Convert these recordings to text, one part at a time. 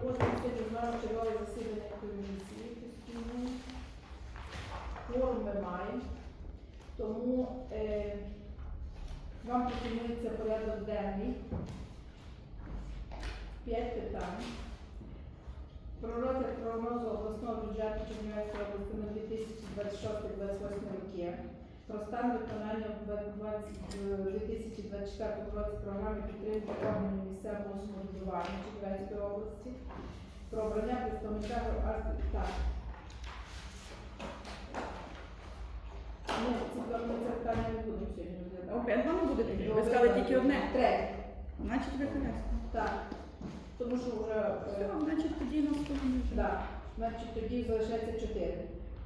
Проводимо сьогодні знову чергове засідання комісії постійної. Форум ми маємо. Тому е, вам пропонується порядок денний. П'ять питань. Про розгляд прогнозу обласного бюджету Чернівецької області на 2026-2028 роки. Про стан виконання в 2024 році програми підтримки органів місцевого самоврядування Чернівецької області. Про обрання представника так. Ні, ці два- це питання не будемо сьогодні розглядати. Опять вам буде таке? Ви сказали тільки одне. Третє. Значить, ви принесли. Так. Тому що вже Все, е, значить, тоді наступний вже. Да, значить тоді залишається чотири.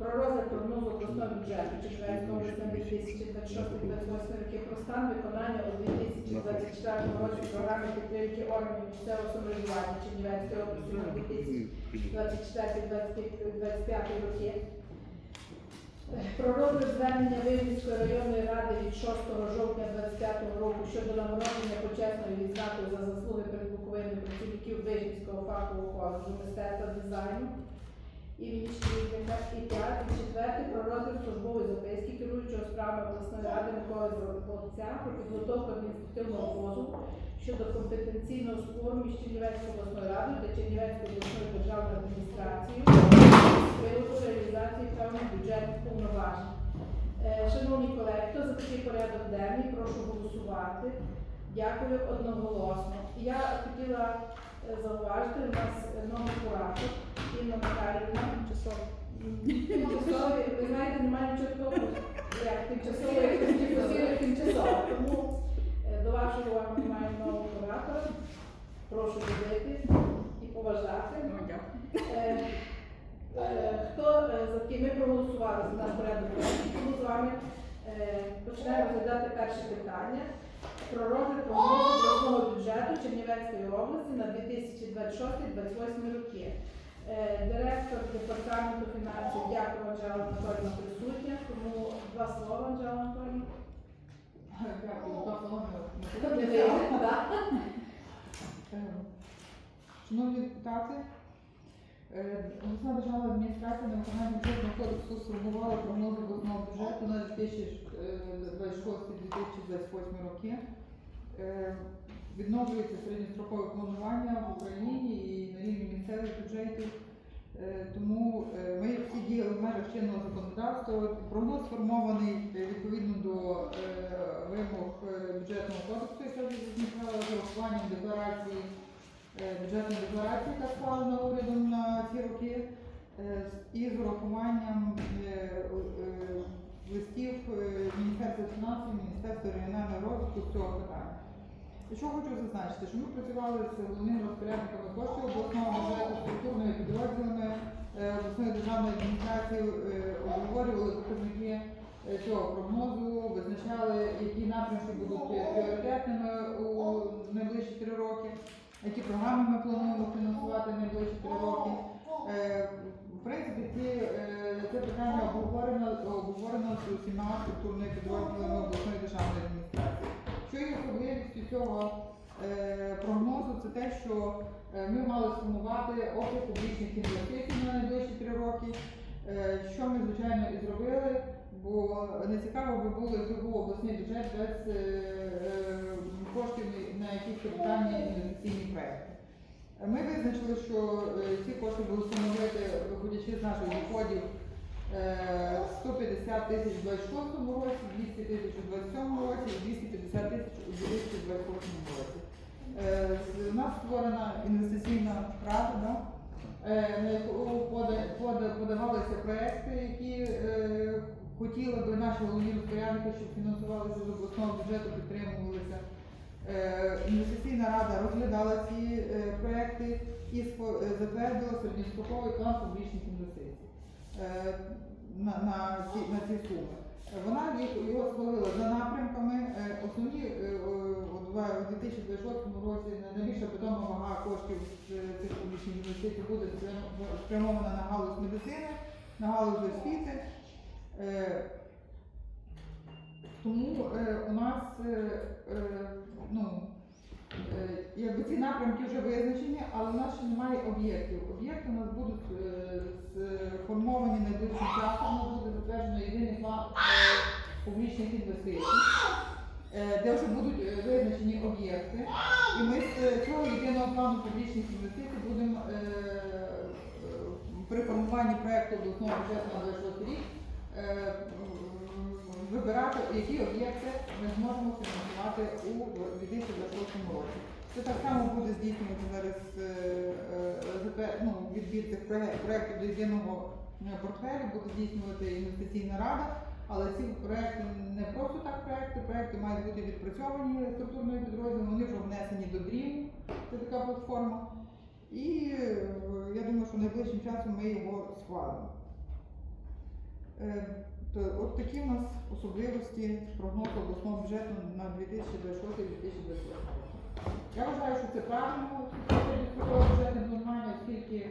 Про розгляд прогнозу обласного бюджету Чернівецької області на 2026-2028 роки про стан виконання у 2024 році програми підтримки органів місцевого самоврядування Чернівецької області на 2024-2025 роки. Про розгляд звернення Вижницької районної ради від 6 жовтня 2025 року щодо нагородження почесною відзнакою за заслуги перед Буковиною працівників Вижницького фахового коледжу мистецтва дизайну імені Чоловіка і п'яте, четверте про розгляд службової записки керуючого справами обласної ради Миколи Золотця про підготовку адміністративного позову щодо компетенційного спору між Чернівецькою обласною радою та Чернівецькою обласною державною адміністрацією з приводу реалізації певних бюджетних повноважень. Е, Шановні колеги, хто за такий порядок денний, прошу голосувати. Дякую одноголосно. Я хотіла зауважити, у нас е, новий порядок. Інна Михайлівна, тимчасово. Тимчасові, ви знаєте, немає нічого такого, як тимчасово, як тимчасово, тимчасово. Тому е, до вашої уваги ми маємо нового оператора. Прошу любити і поважати. Ну. Е, е, Хто е, за такий? Ми проголосували за наш порядок тому з вами е, починаємо розглядати перше питання про розгляд прогнозу бюджету Чернівецької області на 2026-2028 роки. Е, Директор департаменту фінансів Дякую Анжела Анатолійовна присутня, тому два слова Анжела Анатолійовна. Шановні депутати, е, обласна державна адміністрація на виконання бюджетного кодексу сформувала прогноз обласного бюджету на 2026-2028 роки. Е, Відновлюється середньострокове планування в Україні і на рівні місцевих бюджетів. Е, Тому е, ми всі діяли в межах чинного законодавства. Прогноз сформований відповідно до вимог бюджетного кодексу, з урахуванням декларації бюджетної декларації, яка схвалена урядом на ці роки, і з урахуванням листів Міністерства фінансів, Міністерства регіонального розвитку цього питання. Що хочу зазначити, що ми працювали з головними розпорядниками коштів обласного бюджету, структурними підрозділами е, обласної державної адміністрації, е, обговорювали показники е, цього прогнозу, визначали, які напрямки будуть пріоритетними у найближчі три роки, які програми ми плануємо фінансувати найближчі три роки. В принципі, ці, це питання обговорено, обговорено з усіма структурними підрозділами обласної державної адміністрації. Що є особливістю цього е, прогнозу, це те, що е, ми мали сформувати обсяг публічних інвестицій на найближчі три роки. Е, що ми, звичайно, і зробили, бо не цікаво би було, був обласний бюджет без е, е, коштів на якісь капітальні інвестиційні проекти. Ми визначили, що е, ці кошти будуть становити, виходячи з наших доходів, е, 150 тисяч у 26 році, 200 тисяч у 27 році і 250 тисяч у 2028 році. У нас створена інвестиційна рада, да? е, на яку пода- пода- подавалися проекти, які е, хотіли би наші головні розпорядники, щоб фінансувалися з обласного бюджету, підтримувалися. Е, Інвестиційна рада розглядала ці проекти і затвердила середньостроковий план публічних інвестицій на, на, ці, на ці суми. Вона їх- його схвалила за напрямками. Основні у 2026 році найбільша питома вага коштів е, цих публічних інвестицій буде спрямована на галузь медицини, на галузь освіти. Е, Тому е, у нас ну, Якби ці напрямки вже визначені, але в нас ще немає об'єктів. Об'єкти у нас будуть сформовані найближчим часом. У буде затверджено єдиний план публічних інвестицій, де вже будуть е, визначені об'єкти. І ми з е, цього єдиного плану публічних інвестицій будемо е, е, при формуванні проекту обласного бюджету на 26 рік е, вибирати, які об'єкти ми зможемо фінансувати у 2026 році. Це так само буде здійснювати зараз е, е, ну, відбір цих проєктів до єдиного е, портфелю, буде здійснювати інвестиційна рада. Але ці проекти не просто так проекти, проекти мають бути відпрацьовані структурною підрозділом, вони вже внесені до дрім, це така платформа. І е, я думаю, що найближчим часом ми його схвалимо. Е, То от такі в нас особливості прогнозу обласного бюджету на 2026-2028 роки. Я вважаю, що це правильно бюджетне планування, оскільки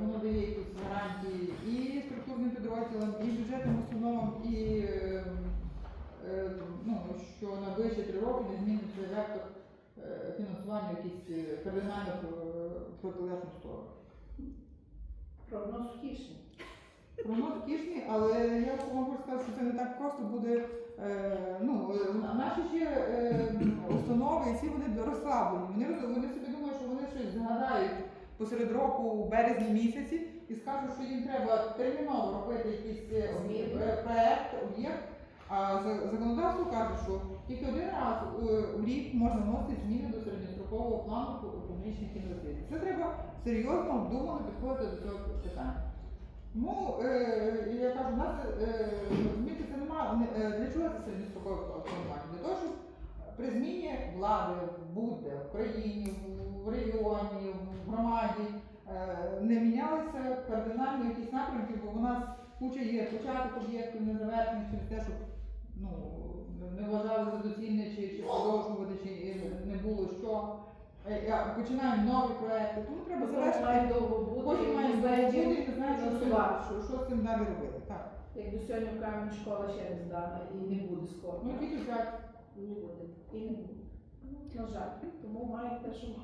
воно дає якісь гарантії і структурним підрозділам, і бюджетним установам, і е, е, ну, що на ближчі три роки не зміниться вектор е, фінансування якісь е, кардинально е, протилежну сторону. Прогноз втішний. Прогноз втішний, але я можу сказати, що це не так просто буде. Е, ну, е, наші ще е, установи, і всі вони розслаблені. Вони, вони собі думають, що вони щось згадають посеред року у березні місяці і скажуть, що їм треба терміново робити якийсь е, е, проект, об'єкт. А законодавство каже, що тільки один раз е, в рік можна вносити зміни до середньострокового плану пу- публічних інвестицій. Це треба серйозно, обдумано підходити до цього питання. Ну, е, я кажу, у нас е, розумієте, це немає. е, Для чого це середньострокове планування? Для того, щоб при зміні влади будь-де в країні, в регіоні, в громаді е, не мінялися кардинально якісь напрямки, бо у нас куча є початок об'єктів незавершених через те, щоб ну, не вважали за доцільне чи, чи продовжувати, чи не було що. Е, я- Починаємо нові проекти, тому треба завершити. Потім і має не бути і не знає, що, що, що з цим далі робити. Так. Як до сьогодні в камені школа ще не здана і не буде скоро. Ну. Не буде. І не буде. Ну, На жаль. Тому маєте, що маєте.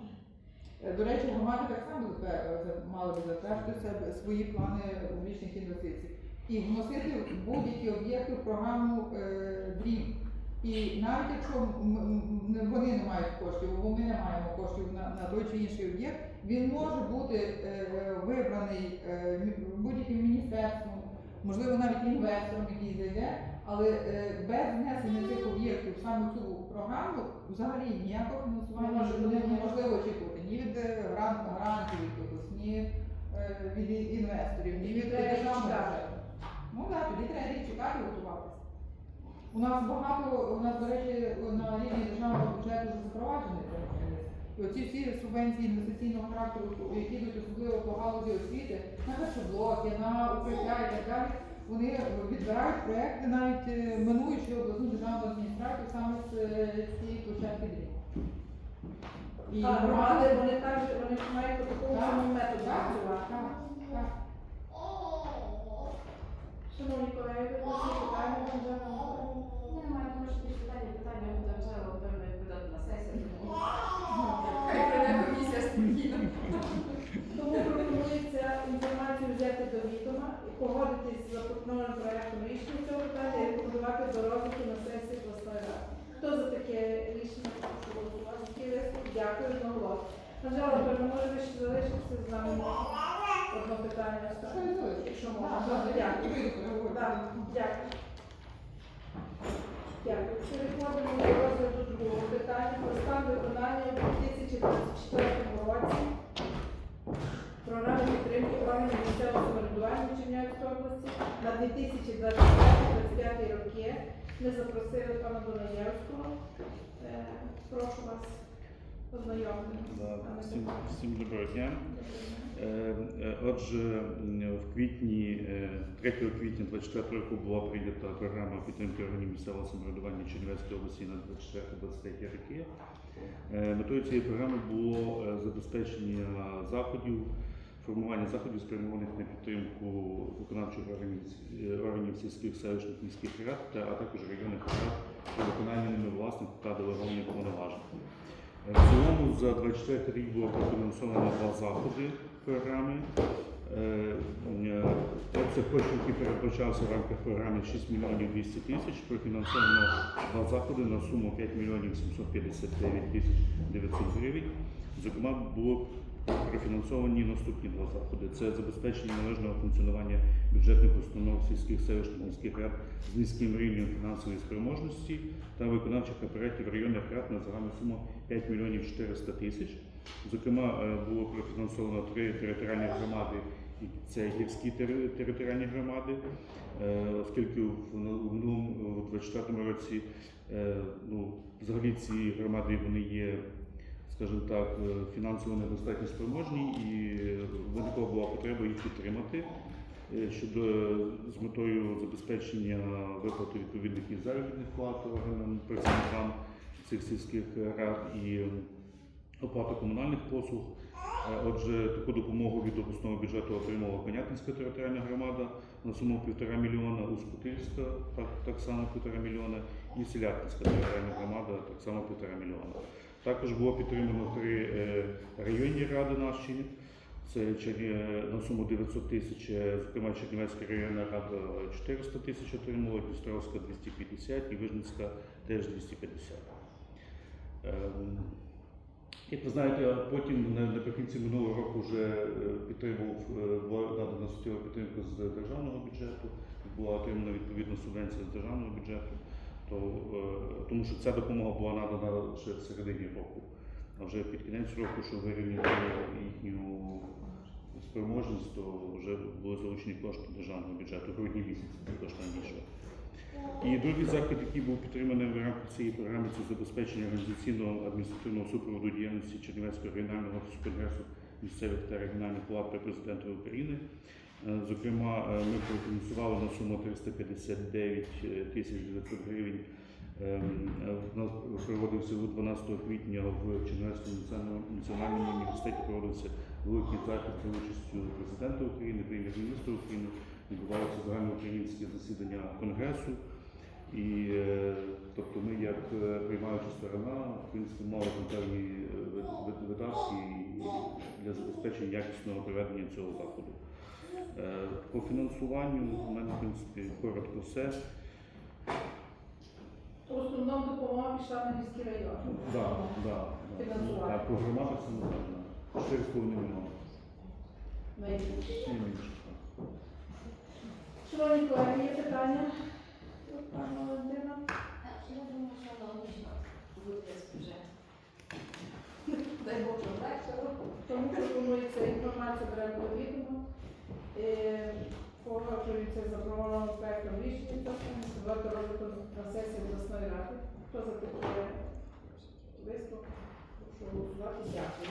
Е, До речі, громади так само е, за- мали би затвердити свої плани публічних інвестицій і вносити будь-які об'єкти в програму е, ДРІМ. І навіть якщо вони не мають коштів, або ми не маємо коштів на, на той чи інший об'єкт, він може бути е, вибраний е, будь-яким міністерством, можливо навіть інвестором, який зайде, але е, без внесення цих об'єктів саме цю програму взагалі ніякого фінансування бути. неможливо очікувати ні від е, грантів якихось, ні е, від інвесторів, ні від державного бюджету. Ну так, тоді треба рік чекати і готуватися. У нас багато, у нас, до речі, на рівні державного бюджету вже запроваджений. І оці всі субвенції інвестиційного характеру, які йдуть особливо по галузі освіти, на першоблоки, на укриття і так далі, вони відбирають проекти, навіть е, минуючи обласну державну адміністрацію саме з е, цієї площадки дріб. І А громади, вони так, же- вони ж мають по такому Так. самому методу Так, працювати. так, так. Шановні колеги, ви питання можемо. Немає, тому що питання, питання буде вже певно відповідати на сесії. тому Ну, Хай прийде комісія спокійно. Тому пропонується інформацію взяти до відома і погодитись з запропонованим проектом рішення цього питання і рекомендувати до розгляду на сесії обласної ради. Хто за таке рішення прошу голосувати? Такий виступ? Дякую одноголосно. Анжела, певно, може ви ще залишитися з нами одне питання останнє? Якщо можна. Дякую. Так, дякую. Дякую. Переходимо до розгляду другого питання про стан виконання у 2024 році програми підтримки органів місцевого самоврядування Чернівської області на 2025-2025 роки. Ми запросили пана Донаєвського. Е, Прошу вас. Да, Всім, всім доброго дня. Е, е, Отже, в квітні, е, 3 квітня 24 року була прийнята програма підтримки органів місцевого самоврядування Чернівецької області на 24-23 роки. Е, Метою цієї програми було е, забезпечення заходів, формування заходів, спрямованих на підтримку виконавчих органів, е, органів сільських селищних міських рад, та, а також районних рад при виконанні ними власних та делегованих повноважень. За 24 рік було профінансовано два заходи програми. Е, е, Обсяг коштів, який передбачався в рамках програми 6 мільйонів 200 тисяч, профінансовано два заходи на суму 5 мільйонів 759 тисяч 900 гривень. Зокрема, було профінансовані наступні два заходи. Це забезпечення належного функціонування бюджетних установ сільських селищних міських рад з низьким рівнем фінансової спроможності та виконавчих апаратів районних рад на загальну суму 5 мільйонів 400 тисяч. Зокрема, е, було профінансовано три територіальні громади, це гірські територіальні громади, Е, оскільки в в минулому 24 році е, ну, взагалі ці громади вони є, скажімо так, е, фінансово недостатньо спроможні, і виникла була потреба їх підтримати. е, Щодо з метою забезпечення виплати відповідних і заробітних плат органам працівникам цих сільських рад і оплата комунальних послуг. Е, Отже, таку допомогу від обласного бюджету отримала Конятинська територіальна громада на суму півтора мільйона, Успутильська так, так само півтора мільйона і Селятинська територіальна громада так само півтора мільйона. Також було підтримано три е, районні ради наші. Це на суму 900 тисяч, е, зокрема Чернівецька районна рада 400 тисяч отримала, Дністровська 250 і Вижницька теж 250. Ем, Як ви знаєте, потім наприкінці минулого року вже е, підтримував, була надана суттєва підтримка з державного бюджету, була отримана відповідна субвенція з державного бюджету, то, е, тому що ця допомога була надана ще в середині року. А вже під кінець року, щоб вирівняти їхню спроможність, то вже були залучені кошти державного бюджету грудні місяці, також раніше. І другий захід, який був підтриманий в рамках цієї програми, це забезпечення організаційного адміністративного супроводу діяльності Чернівецького регіонального офісу конгресу місцевих та регіональних влад при президента України. Е, Зокрема, е, ми профінансували на суму 359 тисяч 900 гривень. Ем, е, проводився 12 квітня в Чернівецькому національному- університеті проводився великий захід за участю президента України, прем'єр-міністра України відбуваються загальноукраїнські засідання конгресу. І е, тобто ми, як е, приймаюча сторона, в принципі, мали е, вид- видатки для забезпечення якісного проведення цього заходу. Е, По фінансуванню у мене, в принципі, коротко все. В основному допомога пішла на міський район. Да, да, да. Фінансування. Так, по громадах це не можна. 4,5 мільйона. Найбільше. Не менше. так. Шановні колеги, є питання? Пане Валентина? Я думаю, що логічно буде вже. Дай Бог, щоб легше. Тому пропонується інформація відома. Е, Погоджується за пропонованим проектом рішення, давати розвитку на сесії обласної ради. Хто за таке виступ? Прошу голосувати. Дякую.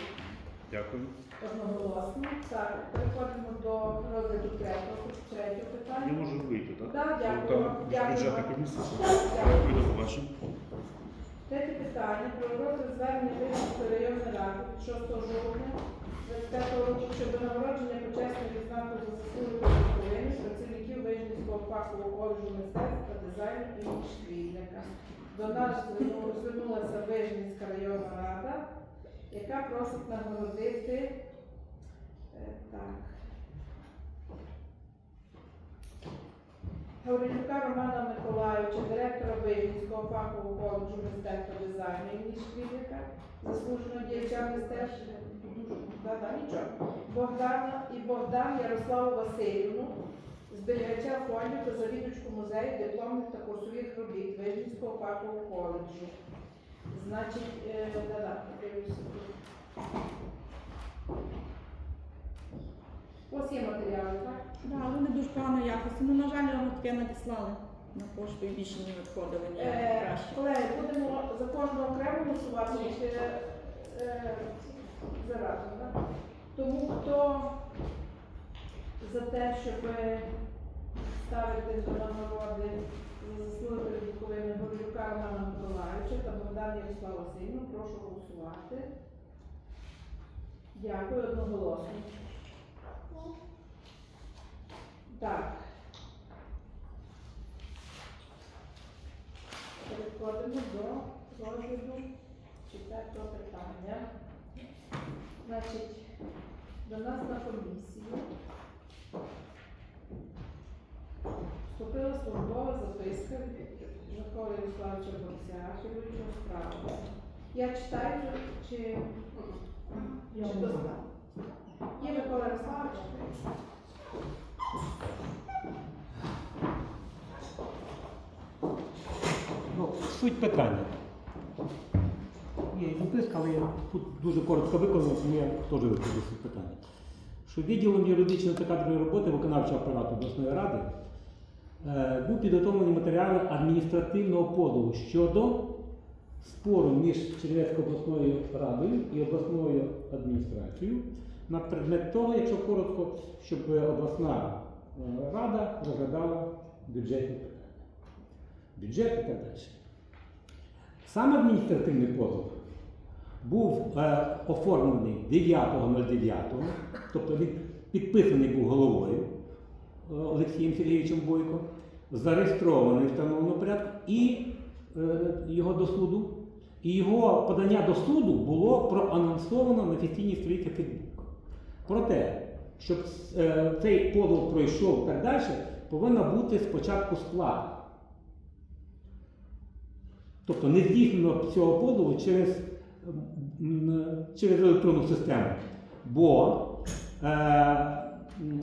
Дякую. Одноголосно. Так, переходимо до розгляду третього, третього Я питання. можу вийти, так? Так, дякую. Там бюджетна комісія. Дякую. До побачення. Третє питання про розгляд звернення Винницької районної ради 6 жовтня 25 року щодо нагородження почесної відзнаки за заслуги Україною працівників Вижницького фахового коледжу мистецтв та дизайну імені Шкільника. До нас звернулася Вижницька районна рада, яка просить нагородити е, так. Гаврилюка Романа Миколаївича, директора Вижницького фахового коледжу мистецтва дизайну імені Шкільника, заслуженого діяча мистецтва, да, да, нічого, Богдана і Богдан Ярославу Васильівну, зберігача фондів та завідувачку музею дипломних та курсових робіт Вижницького фахового коледжу. Значить, е, да, да, подивлюся. Ось є матеріали, так? Да, але не дуже поганої якості. Ну, на жаль, воно таке надіслали на пошту і більше не відходили ні Е, краще. Колеги, будемо за кожного окремо голосувати чи е, заразом, так? Тому хто за те, щоб ставити до нагороди за заслуги Буковиною Горлюка Романа Миколаївича та Богдана Ярослава Васильівну, прошу голосувати. Дякую, одноголосно. Так. Переходимо до розгляду четвертого питання. Значить, до нас на комісію вступила службова записка Миколи Ярославовича Борця, керуючого справи. Я читаю чи, чи достатньо? Є Микола Ярославович? Ну, суть питання. Є записка, але я тут дуже коротко виконав, тому я теж викладу суть питання. Що відділом юридичної та кадрової роботи виконавчого апарату обласної ради е, був підготовлений матеріали адміністративного позову щодо спору між Чернівецькою обласною радою і обласною адміністрацією на предмет того, якщо коротко, щоб обласна е, рада розглядала бюджетні питання бюджет і так далі. Сам адміністративний позов був е, оформлений 9.09, тобто він підписаний був головою е, Олексієм Сергійовичем Бойко, зареєстрований в встановленому порядку і е, його до суду. І його подання до суду було проанонсовано на офіційній сторінці Фейсбук. Проте, щоб е, цей позов пройшов так далі, повинна бути спочатку сплата. Тобто не здійснено цього позову через, через електронну систему. Бо е,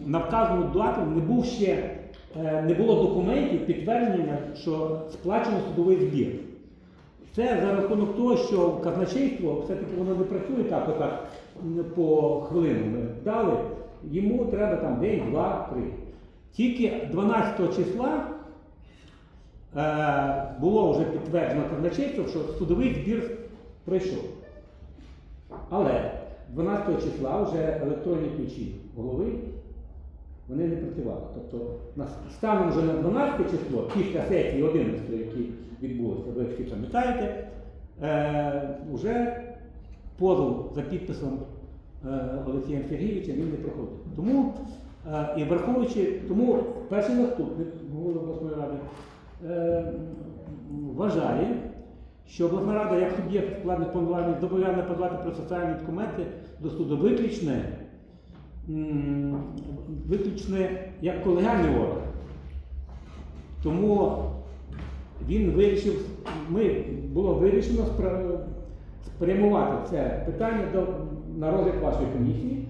на вказану дату не був ще е, не було документів підтвердження, що сплачено судовий збір. Це за рахунок того, що казначейство все-таки воно не працює так, отак по хвилину ми дали. Йому треба там день, два, три. Тільки 12 числа е, було вже підтверджено казначейством, що судовий збір пройшов. Але 12 числа вже електронні ключі голови вони не працювали. Тобто станом вже на 12 число, після сесії 11, які відбулися, ви всі пам'ятаєте, е, вже позов за підписом е, Олексієм Сергійовичем він не проходив. Тому е, і враховуючи, тому перший наступник голови обласної ради е, вважає, що обласна рада як суб'єкт складних повноважень зобов'язана подавати процесуальні документи до суду виключне, виключне як колегіальний орган. Тому він вирішив, ми було вирішено спрямувати це питання до, на розгляд вашої комісії,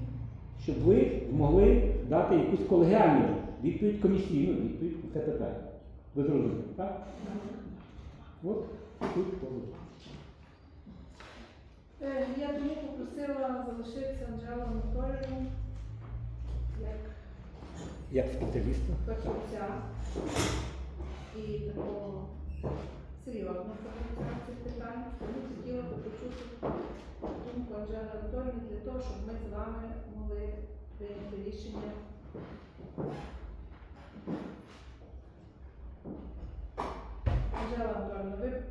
щоб ви змогли дати якусь колегіальну відповідь, комісійну відповідь на це питання. Ви зрозуміли, так? От тут повод. Е, Я тому попросила залишитися Анжелу Анатоліївну як Як спеціаліста. фахівця і такого серйозного фахівця в цих питаннях. Тому хотіла би почути думку Анжели Анатоліївни для того, щоб ми з вами могли прийняти рішення. Анжела Анатоліївна, ви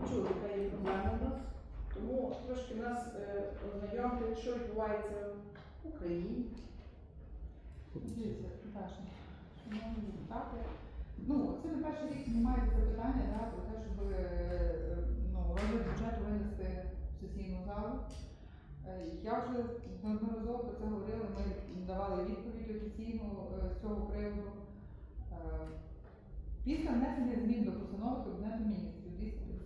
почули, яка є проблема у нас, тому трошки нас е, ознайомте, що відбувається в Україні. Дивіться, шановні депутати, ну, це не перший рік знімається запитання да, про те, щоб е, ну, розгляд бюджету винести в сесійну залу. Е, Я вже неодноразово про це говорила, ми давали відповідь офіційну е, з цього приводу. Після внесення змін до постанови Кабінету міністрів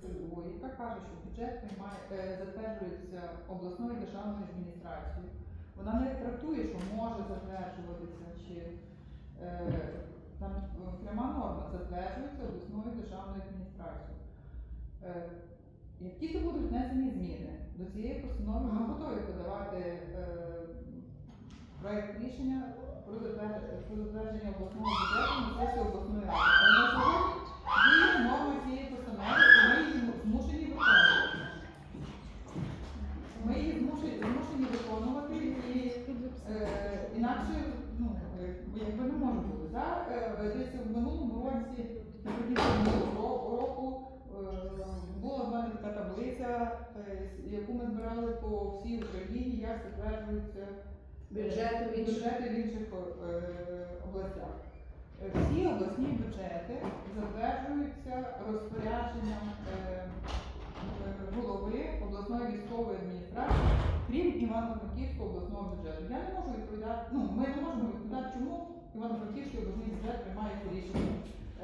252, яка каже, що бюджет приймає, е, затверджується обласною державною адміністрацією, вона не трактує, що може затверджуватися, чи е, там е, пряма норма затверджується обласною державною адміністрацією. Е, як тільки будуть внесені зміни до цієї постанови, ми готові подавати е, проект рішення про затвердження обласного бюджету на сесію обласної ради. Але на сьогодні діє норма цієї постанови, і ми її змушені виконувати. Ми її змушені, змушені виконувати і е, інакше ну, е, якби не може бути. Да? Е, Десь в минулому році, наприкінці минулого року, е, була в мене така таблиця, е, яку ми збирали по всій Україні, як затверджуються Бюджети в інших- бюджети в інших е, областях. Е, Всі обласні бюджети затверджуються розпорядженням е, голови обласної військової адміністрації, крім Івано-Франківського обласного бюджету. Я не можу відповідати, ну ми не можемо відповідати, чому Івано-Франківський обласний бюджет приймає рішення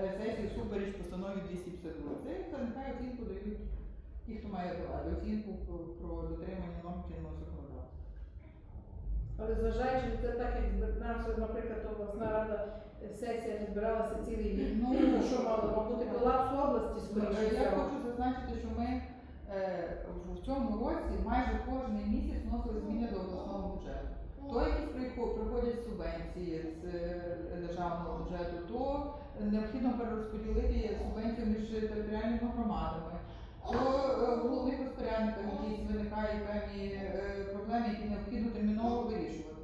е, сесії всупереч постанові 252. Це, нехай оцінку дають ті, хто має давати оцінку про, дотримання норм чинного законодавства. Але зважаючи на це, так як збирався, наприклад, обласна рада е, сесія не збиралася цілий рік. Ну, Ну, що мало бути колапс області скоріше. Я хочу зазначити, що ми е, в цьому році майже кожен місяць вносили зміни до обласного бюджету. То якісь приходять субвенції з е, державного бюджету, то необхідно перерозподілити субвенцію між територіальними громадами, то е, головних розпорядниках якісь виникають певні е, проблеми, які необхідно терміново вирішувати.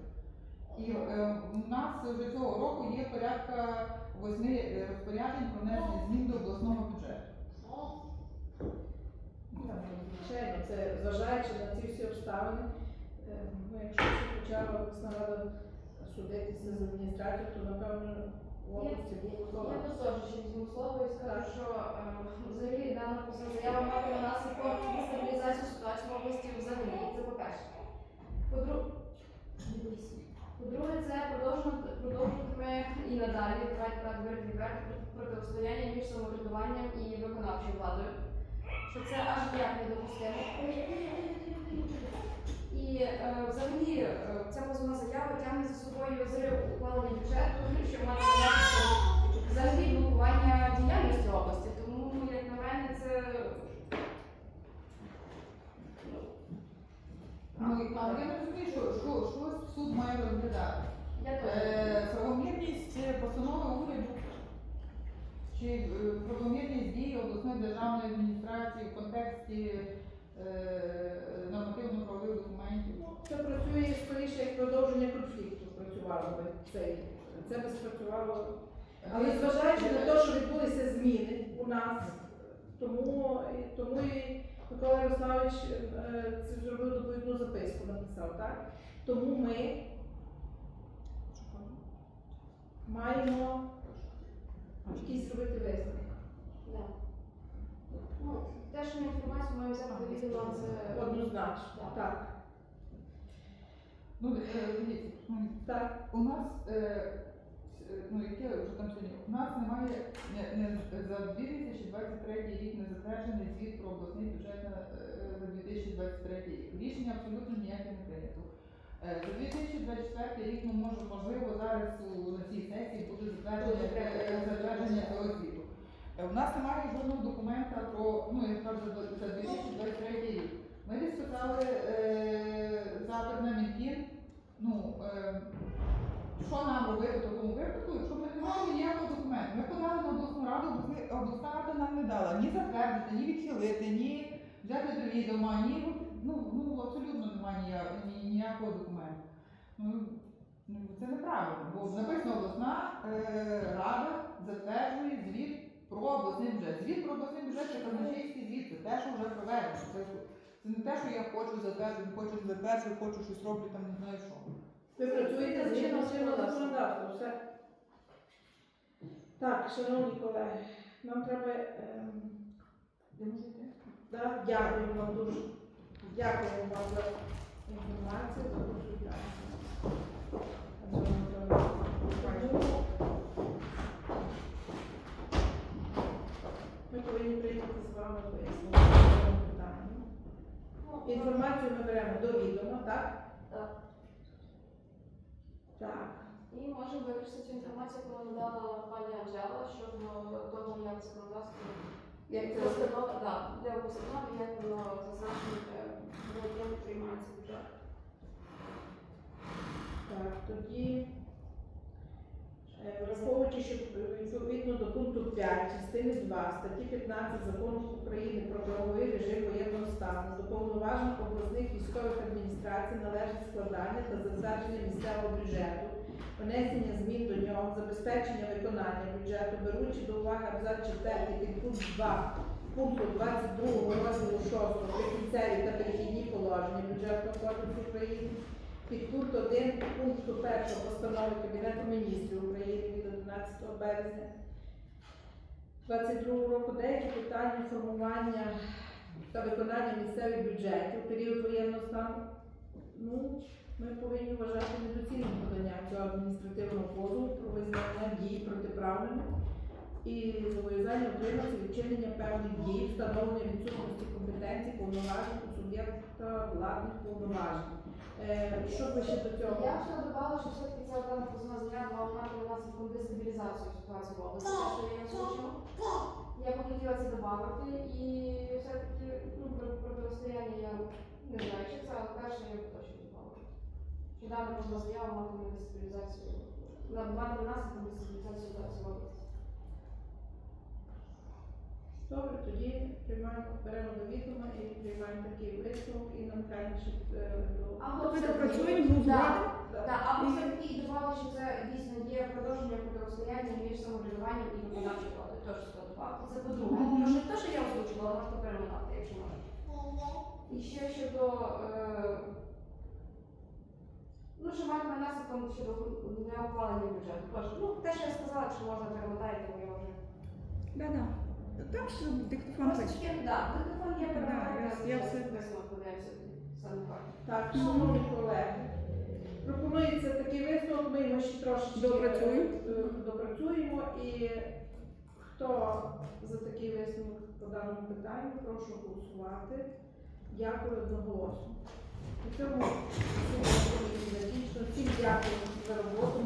І е, у нас вже цього року є порядка восьми е, розпоряджень про внесення змін до обласного бюджету. Так, Звичайно, це зважаючи на ці всі обставини, е, ну, якщо почала обласна рада судитися з адміністрацією, то напевно області Я тут теж ще візьму слово і скажу, що е, взагалі дана заява матиме наслідком дестабілізацію ситуації в області взагалі. Це по-перше. По-друге, по-друге, це продовжуватиме і надалі так відверто протистояння між самоврядуванням і виконавчою владою. Що це аж ніяк недопустимо. І е, взагалі е, ця позовна заява тягне за собою зрив ухвалення бюджету, що має наслідком взагалі блокування діяльності області. Тому, як на мене, це Ну, і- але я не розумію, що, що, що суд має розглядати. я теж. Е, Правомірність е, постанови уряду чи е, правомірність дії обласної державної адміністрації в контексті е, нормативно-правових документів. Це працює скоріше як продовження конфлікту працювало би цей. Це би спрацювало. Але зважаючи на те, що відбулися зміни у нас, тому, і- тому і Микола Ярославович е, це зробив доповідну записку, написав, так? Тому ми маємо якийсь зробити висновок. Да. Ну, те, що ми інформацію маємо взяти до відома, це Однозначно. Так. Так. Ну, е, дивіться, Так. у нас, е, ну, яке вже там сьогодні, у нас немає не, не, за 2023 рік не затверджений звіт про обласний бюджет на е, за 2023 рік. Рішення абсолютно ніяке не прийнято. Е, За 2024 рік ми можемо, можливо, зараз у, на цій сесії буде затвердження, е, затвердження цього звіту. Е, У нас немає жодного документа про, ну я кажу, за за 2023 рік. Ми писали е, запит на Мінфін, ну, е, що нам робити в такому випадку, якщо ми не маємо ніякого документу. Ми подали на обласну раду, обласна рада нам не дала ні затвердити, ні відхилити, ні взяти до відома, ні, ну, ну абсолютно немає ніякого, документу. Ну, ну, це неправильно, бо написано обласна е, рада затверджує звіт про обласний бюджет. Звіт про обласний бюджет це казначейський звіт, це те, що вже проведено. Це, це не те, що я хочу затвердити, хочу не затверджую, хочу щось роблю, там не знаю що. Ви працюєте з чином чинного законодавства, все. Так, шановні колеги, нам треба. ем, да, дякую вам дуже. Дякую вам за інформацію, за консультацію. Адже нам треба Тому Ми повинні прийняти з вами висновок по цьому питанню. Ну, Інформацію ми беремо до відома, так? Так. Так. І можемо використати цю інформацію, яку надала пані Анжела щодо того, як законодавство Як це постанова, да, для постанови, як воно зазначено, воно приймається бюджет. Так, тоді, е, враховуючи, що відповідно до пункту 5 частини 2 статті 15 Закону України про правовий режим воєнного стану до повноважень обласних військових адміністрацій належить складання та затвердження місцевого бюджету, внесення змін до нього, забезпечення виконання бюджету, беручи до уваги абзац 4 під пункт 2 пункту 22 розділу 6 прикінцеві та перехідні положення бюджетного кодексу України, Підпункт 1 пункту 1 постанови Кабінету міністрів України від 11 березня 2022 року деякі питання формування та виконання місцевих бюджетів у період воєнного стану. Ну, ми повинні вважати недоцільним подання цього адміністративного позову про визнання дій протиправними і зобов'язання отримати відчинення певних дій, встановлення відсутності компетенцій, повноважень у суб'єкта владних повноважень. Е, що пише до цього? Я ще додала, що все-таки ця дана позовна заява мала мати наслідком дестабілізацію ситуації в області, те, що я озвучила. Я б хотіла це додати і все-таки ну, про протистояння я не знаю, чи це, але перше я б точно додала. Що дана позовна заява матиме дестабілізацію, матиме наслідком дестабілізацію ситуації в області. Добре, тоді приймаємо, беремо до відома і приймаємо такий висновок і нам краще е, до Або Ми все-таки- так, або все-таки і додавали, що це дійсно є продовження протистояння між самоврядуванням і виконавчою владою. Теж це додавати. Це по-друге. Тому що те, що я озвучувала, можна перемотати, якщо можна. І ще щодо е, ну, що матиме наслідком щодо неухвалення бюджету. Тож, ну, те, що я сказала, що можна перемотати, то я вже. Да-да. Там що диктофон Просто ще, є Да, перемотати, я- я все-. Так, шановні колеги, пропонується такий висновок, ми його ще трошечки Допрацюємо. е, допрацюємо і хто за такий висновок по даному питанню, прошу голосувати. Дякую одноголосно. На цьому закінчено. Всім дякую за роботу.